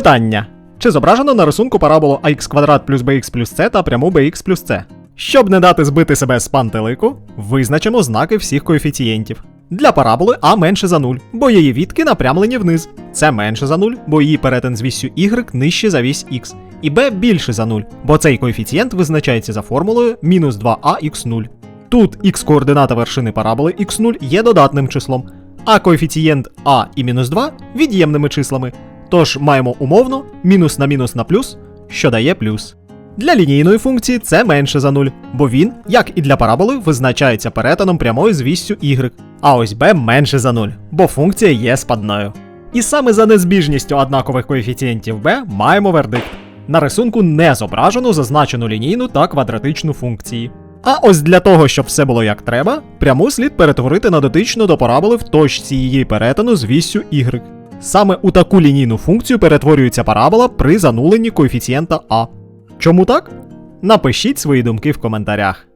Питання. Чи зображено на рисунку параболу ax квадрат плюс bx плюс c та пряму bx плюс c? Щоб не дати збити себе з пантелику, визначимо знаки всіх коефіцієнтів. Для параболи а менше за 0, бо її відки напрямлені вниз. Це менше за 0, бо її перетин з віссю y нижче за вісь x. І b більше за 0, бо цей коефіцієнт визначається за формулою мінус 2ax0. Тут х координата вершини параболи x0 є додатним числом, а коефіцієнт а і мінус 2 від'ємними числами. Тож маємо умовно мінус на мінус на плюс, що дає плюс. Для лінійної функції це менше за 0, бо він, як і для параболи, визначається перетином прямої з віссю y. А ось b менше за 0, бо функція є спадною. І саме за незбіжністю однакових коефіцієнтів b маємо вердикт. На рисунку не зображено зазначену лінійну та квадратичну функції. А ось для того, щоб все було як треба, пряму слід перетворити на дотичну до параболи в точці її перетину з віссю y. Саме у таку лінійну функцію перетворюється парабола при зануленні коефіцієнта а. Чому так? Напишіть свої думки в коментарях.